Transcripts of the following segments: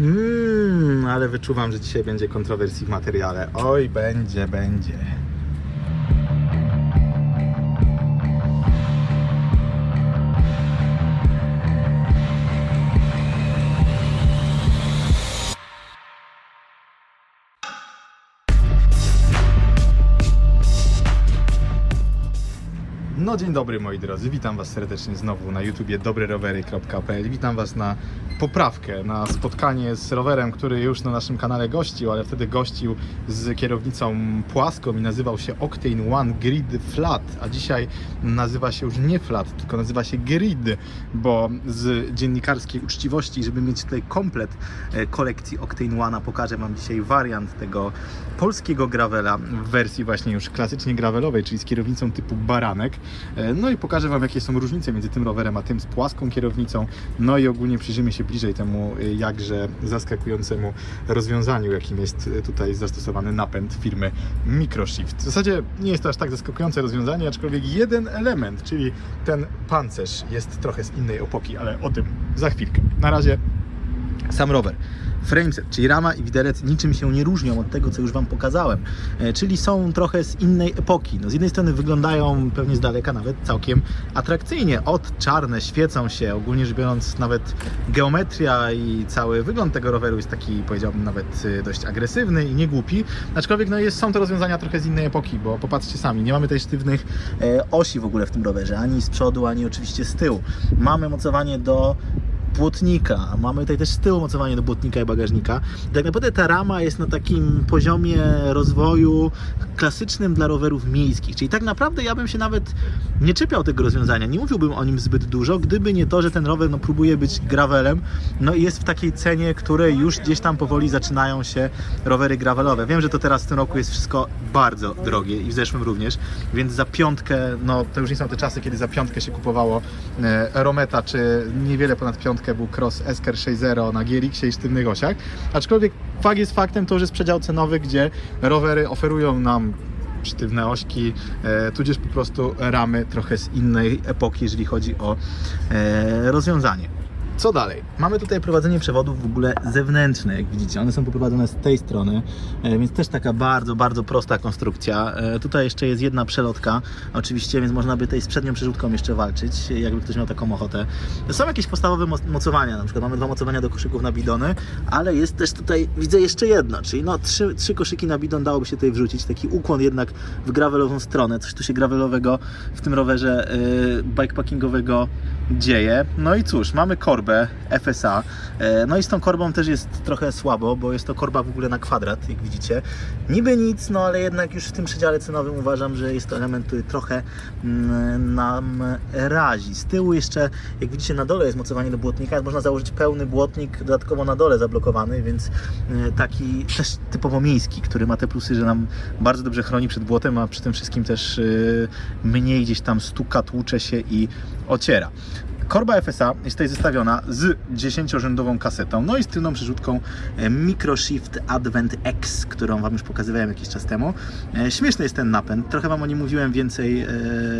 Mmm, ale wyczuwam, że dzisiaj będzie kontrowersji w materiale. Oj, będzie, będzie. No dzień dobry moi drodzy, witam Was serdecznie znowu na YouTubie dobrerowery.pl Witam Was na poprawkę, na spotkanie z rowerem, który już na naszym kanale gościł, ale wtedy gościł z kierownicą płaską i nazywał się Octane One Grid Flat, a dzisiaj nazywa się już nie Flat, tylko nazywa się Grid, bo z dziennikarskiej uczciwości, żeby mieć tutaj komplet e, kolekcji Octane One'a, pokażę Wam dzisiaj wariant tego polskiego gravela w wersji właśnie już klasycznie gravelowej, czyli z kierownicą typu baranek. E, No i pokażę Wam, jakie są różnice między tym rowerem a tym z płaską kierownicą. No i ogólnie przyjrzymy się bliżej temu e, jakże zaskakującemu rozwiązaniu, jakim jest e, tutaj zastosowany napęd firmy Microshift. W zasadzie nie jest to aż tak zaskakujące rozwiązanie, aczkolwiek jeden element, czyli ten pancerz jest trochę z innej epoki, ale o tym za chwilkę. Na razie sam rower. Frameset, czyli rama i widelec niczym się nie różnią od tego, co już Wam pokazałem, E, czyli są trochę z innej epoki. No, z jednej strony wyglądają pewnie z daleka nawet całkiem atrakcyjnie. Od czarne, świecą się, ogólnie rzecz biorąc nawet geometria i cały wygląd tego roweru jest taki, powiedziałbym, nawet e, dość agresywny i niegłupi. Aczkolwiek no, jest, są to rozwiązania trochę z innej epoki, bo popatrzcie sami, nie mamy tej sztywnych e, osi w ogóle w tym rowerze, ani z przodu, ani oczywiście z tyłu. Mamy mocowanie do błotnika. Mamy tutaj też z tyłu mocowanie do błotnika i bagażnika. Tak naprawdę ta rama jest na takim poziomie rozwoju klasycznym dla rowerów miejskich. Czyli tak naprawdę ja bym się nawet nie czepiał tego rozwiązania. Nie mówiłbym o nim zbyt dużo, gdyby nie to, że ten rower no, próbuje być gravelem. No i jest w takiej cenie, której już gdzieś tam powoli zaczynają się rowery gravelowe. Wiem, że to teraz w tym roku jest wszystko bardzo drogie i w zeszłym również, więc za piątkę, no to już nie są te czasy, kiedy za piątkę się kupowało e, Rometa, czy niewiele ponad piątkę był Cross Esker 6.0 na GRX-ie i sztywnych osiach. Aczkolwiek fakt jest faktem, to już jest przedział cenowy, gdzie rowery oferują nam sztywne ośki, e, tudzież po prostu ramy trochę z innej epoki, jeżeli chodzi o e, rozwiązanie. Co dalej? Mamy tutaj prowadzenie przewodów w ogóle zewnętrzne, jak widzicie. One są poprowadzone z tej strony, e, więc też taka bardzo, bardzo prosta konstrukcja. E, Tutaj jeszcze jest jedna przelotka, oczywiście, więc można by tej z przednią przerzutką jeszcze walczyć, jakby ktoś miał taką ochotę. Są jakieś podstawowe moc- mocowania, na przykład mamy dwa mocowania do koszyków na bidony, ale jest też tutaj, widzę jeszcze jedno, czyli no trzy, trzy koszyki na bidon dałoby się tutaj wrzucić, taki ukłon jednak w gravelową stronę, coś tu się gravelowego w tym rowerze yy, bikepackingowego dzieje. No i cóż, mamy korbę FSA, e, no i z tą korbą też jest trochę słabo, bo jest to korba w ogóle na kwadrat, jak widzicie. Niby nic, no ale jednak już w tym przedziale cenowym uważam, że jest to element, który trochę mm, nam razi. Z tyłu jeszcze, jak widzicie, na dole jest mocowanie do błotnika, można założyć pełny błotnik, dodatkowo na dole zablokowany, więc e, taki też typowo miejski, który ma te plusy, że nam bardzo dobrze chroni przed błotem, a przy tym wszystkim też e, mniej gdzieś tam stuka, tłucze się i ociera. Korba FSA jest tutaj zestawiona z 10-rzędową kasetą, no i z tylną przerzutką e, Microshift Advent X, którą Wam już pokazywałem jakiś czas temu. E, Śmieszny jest ten napęd, trochę Wam o nim mówiłem więcej e,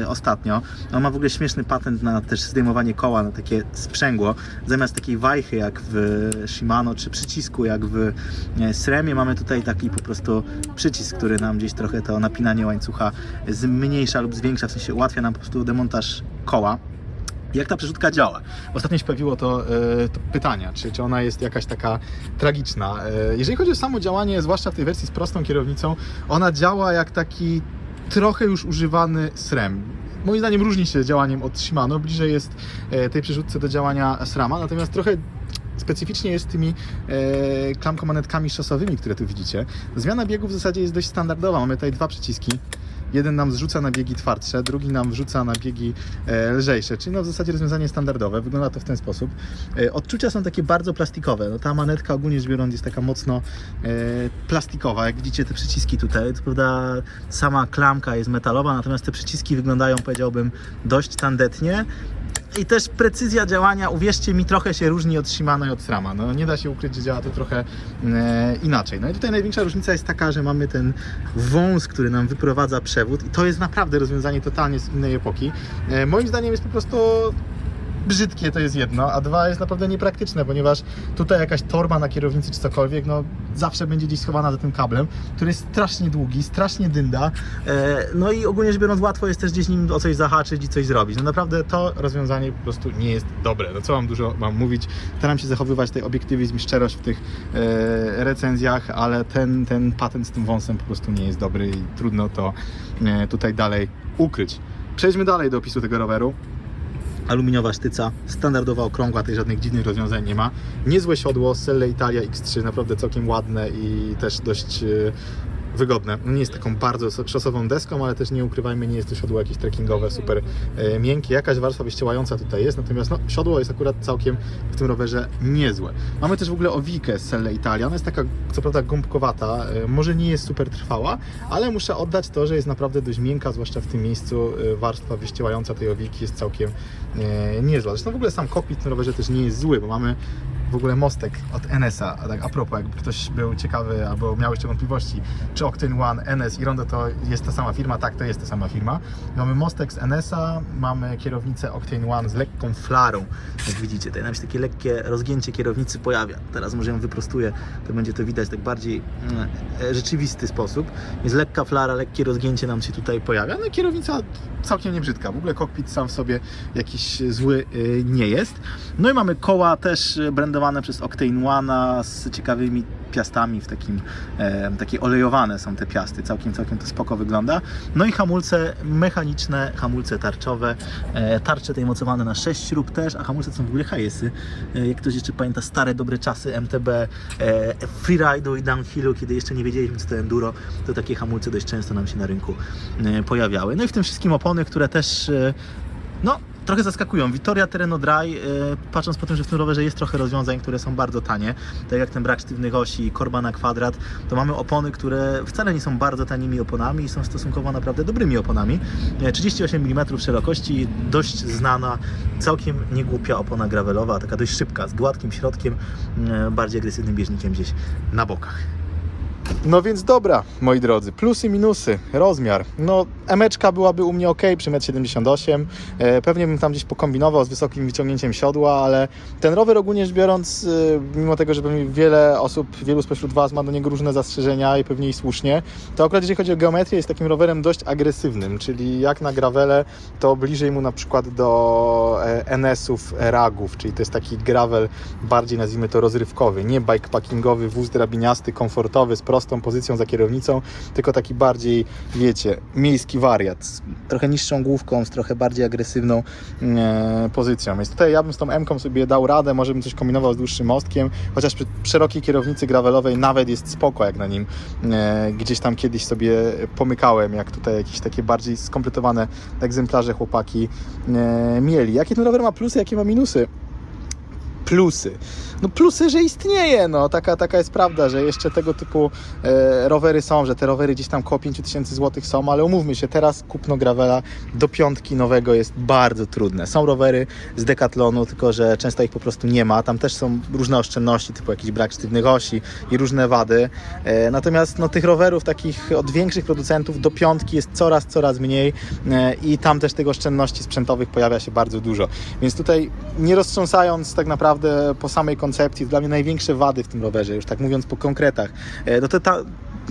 ostatnio. On ma w ogóle śmieszny patent na też zdejmowanie koła, na takie sprzęgło. Zamiast takiej wajchy jak w Shimano, czy przycisku jak w e, Sremie, mamy tutaj taki po prostu przycisk, który nam gdzieś trochę to napinanie łańcucha zmniejsza lub zwiększa, w sensie ułatwia nam po prostu demontaż koła. Jak ta przerzutka działa? Ostatnio się pojawiło to, e, to pytania, czy, czy ona jest jakaś taka tragiczna. E, jeżeli chodzi o samo działanie, zwłaszcza w tej wersji z prostą kierownicą, ona działa jak taki trochę już używany SREM. Moim zdaniem różni się działaniem od Shimano, bliżej jest e, tej przerzutce do działania SRAMa, natomiast trochę specyficznie jest tymi e, klamkomanetkami szosowymi, które tu widzicie. Zmiana biegów w zasadzie jest dość standardowa. Mamy tutaj dwa przyciski. Jeden nam zrzuca na biegi twardsze, drugi nam wrzuca na biegi e, lżejsze, czyli no w zasadzie rozwiązanie standardowe. Wygląda to w ten sposób. E, odczucia są takie bardzo plastikowe. No, ta manetka ogólnie rzecz biorąc jest taka mocno e, plastikowa. Jak widzicie te przyciski tutaj, to prawda sama klamka jest metalowa, natomiast te przyciski wyglądają powiedziałbym dość tandetnie. I też precyzja działania, uwierzcie mi, trochę się różni od Shimano i od Srama. No, nie da się ukryć, że działa to trochę e, inaczej. No i tutaj największa różnica jest taka, że mamy ten wąs, który nam wyprowadza przewód i to jest naprawdę rozwiązanie totalnie z innej epoki. E, moim zdaniem jest po prostu brzydkie to jest jedno, a dwa jest naprawdę niepraktyczne, ponieważ tutaj jakaś torba na kierownicy czy cokolwiek, no zawsze będzie gdzieś schowana za tym kablem, który jest strasznie długi, strasznie dynda, e, no i ogólnie rzecz biorąc łatwo jest też gdzieś nim o coś zahaczyć i coś zrobić. No naprawdę to rozwiązanie po prostu nie jest dobre. No co mam dużo mam mówić, staram się zachowywać tutaj obiektywizm i szczerość w tych e, recenzjach, ale ten, ten patent z tym wąsem po prostu nie jest dobry i trudno to e, tutaj dalej ukryć. Przejdźmy dalej do opisu tego roweru. Aluminiowa sztyca, standardowa okrągła, tutaj żadnych dziwnych rozwiązań nie ma. Niezłe siodło, Selle Italia X3, naprawdę całkiem ładne i też dość e, wygodne. No Nie jest taką bardzo szosową deską, ale też nie ukrywajmy, nie jest to siodło jakieś trekkingowe, super e, miękkie. Jakaś warstwa wyściełająca tutaj jest, natomiast no, siodło jest akurat całkiem w tym rowerze niezłe. Mamy też w ogóle owikę z Selle Italia. Ona jest taka, co prawda, gąbkowata, e, może nie jest super trwała, ale muszę oddać to, że jest naprawdę dość miękka, zwłaszcza w tym miejscu. e, Warstwa wyściełająca tej owiki jest całkiem niezła. Zresztą w ogóle sam kokpit w tym rowerze też nie jest zły, bo mamy w ogóle mostek od NS-a, a tak a propos, jakby ktoś był ciekawy albo miał jeszcze wątpliwości, czy Octane One, NS i Rondo to jest ta sama firma, tak, to jest ta sama firma. Mamy mostek z NS-a, mamy kierownicę Octane One z lekką flarą, jak widzicie, tutaj nam się takie lekkie rozgięcie kierownicy pojawia. Teraz może ją wyprostuję, to będzie to widać tak bardziej mm, e, rzeczywisty sposób. Jest lekka flara, lekkie rozgięcie nam się tutaj pojawia, no i kierownica całkiem niebrzydka. W ogóle kokpit sam w sobie jakiś zły y, nie jest. No i mamy koła też y, brandowane przez Octane One'a z ciekawymi piastami w takim, e, takie olejowane są te piasty, całkiem, całkiem to spoko wygląda. No i hamulce mechaniczne, hamulce tarczowe, e, tarcze tej mocowane na 6 śrub też, a hamulce są w ogóle hajsy. E, jak ktoś jeszcze pamięta stare, dobre czasy MTB, e, freeride'u i downhillu, kiedy jeszcze nie wiedzieliśmy co to enduro, to takie hamulce dość często nam się na rynku e, pojawiały. No i w tym wszystkim opony, które też e, no, trochę zaskakują. Vittoria Terreno Dry, e, patrząc po tym, że w tym rowerze jest trochę rozwiązań, które są bardzo tanie, tak jak ten brak sztywnych osi, korba na kwadrat, to mamy opony, które wcale nie są bardzo tanimi oponami i są stosunkowo naprawdę dobrymi oponami. E, 38 mm szerokości, dość znana, całkiem niegłupia opona gravelowa, taka dość szybka, z gładkim środkiem, e, bardziej agresywnym bieżnikiem gdzieś na bokach. No więc dobra, moi drodzy, plusy, minusy, rozmiar. No, emeczka byłaby u mnie ok przy 1,78 m. Pewnie bym tam gdzieś pokombinował z wysokim wyciągnięciem siodła, ale ten rower ogólnie rzecz biorąc, e, mimo tego, że pewnie wiele osób, wielu spośród Was ma do niego różne zastrzeżenia i pewnie i słusznie, to akurat jeżeli chodzi o geometrię, jest takim rowerem dość agresywnym, czyli jak na gravele, to bliżej mu na przykład do e, NS-ów, ragów, czyli to jest taki gravel bardziej nazwijmy to rozrywkowy, nie bikepackingowy, wóz drabiniasty, komfortowy, z prostą pozycją za kierownicą, tylko taki bardziej, wiecie, miejski wariat, z trochę niższą główką, z trochę bardziej agresywną e, pozycją. Więc tutaj ja bym z tą M-ką sobie dał radę, może bym coś kombinował z dłuższym mostkiem, chociaż przy szerokiej kierownicy gravelowej nawet jest spoko, jak na nim e, gdzieś tam kiedyś sobie pomykałem, jak tutaj jakieś takie bardziej skompletowane egzemplarze chłopaki e, mieli. Jakie ten rower ma plusy, jakie ma minusy? Plusy. No plusy, że istnieje, no taka, taka jest prawda, że jeszcze tego typu e, rowery są, że te rowery gdzieś tam koło 5000 zł są, ale umówmy się, teraz kupno gravela do piątki nowego jest bardzo trudne. Są rowery z Decathlonu, tylko że często ich po prostu nie ma, tam też są różne oszczędności, typu jakiś brak sztywnych osi i różne wady, e, natomiast no tych rowerów takich od większych producentów do piątki jest coraz, coraz mniej e, i tam też tych oszczędności sprzętowych pojawia się bardzo dużo, więc tutaj nie roztrząsając tak naprawdę po samej koncepcji, dla mnie największe wady w tym rowerze, już tak mówiąc po konkretach, e, no to ta,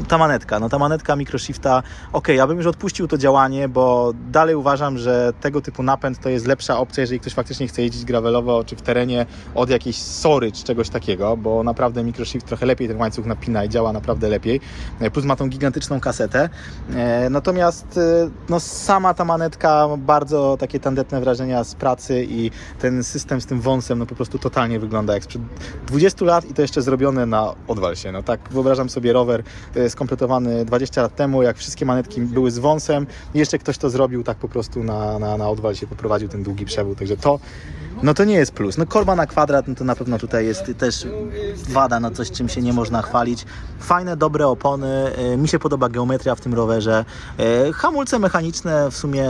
ta manetka, no ta manetka microshifta, ok, ja bym już odpuścił to działanie, bo dalej uważam, że tego typu napęd to jest lepsza opcja, jeżeli ktoś faktycznie chce jeździć gravelowo czy w terenie od jakiejś sory czy czegoś takiego, bo naprawdę microshift trochę lepiej ten łańcuch napina i działa naprawdę lepiej, E, plus ma tą gigantyczną kasetę, E, natomiast e, no sama ta manetka ma bardzo takie tandetne wrażenia z pracy i ten system z tym wąsem no po prostu totalnie wygląda jak sprzed 20 lat i to jeszcze zrobione na odwal się, no tak wyobrażam sobie rower skompletowany 20 lat temu, jak wszystkie manetki były z wąsem jeszcze ktoś to zrobił tak po prostu na, na, na odwal się poprowadził ten długi przewód, także to no to nie jest plus. No korba na kwadrat, no to na pewno tutaj jest też wada na coś, czym się nie można chwalić. Fajne, dobre opony, e, mi się podoba geometria w tym rowerze. E, Hamulce mechaniczne w sumie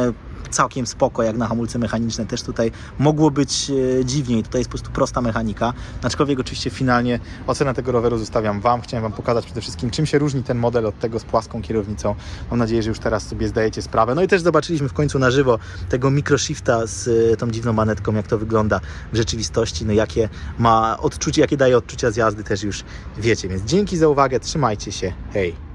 całkiem spoko, jak na hamulce mechaniczne. Też tutaj mogło być e, dziwniej. Tutaj jest po prostu prosta mechanika. Aczkolwiek oczywiście finalnie Ocenę tego roweru zostawiam Wam. Chciałem Wam pokazać przede wszystkim, czym się różni ten model od tego z płaską kierownicą. Mam nadzieję, że już teraz sobie zdajecie sprawę. No i też zobaczyliśmy w końcu na żywo tego microshifta z e, tą dziwną manetką, jak to wygląda w rzeczywistości, no jakie ma odczucie, jakie daje odczucia z jazdy też już wiecie. Więc dzięki za uwagę, trzymajcie się, hej!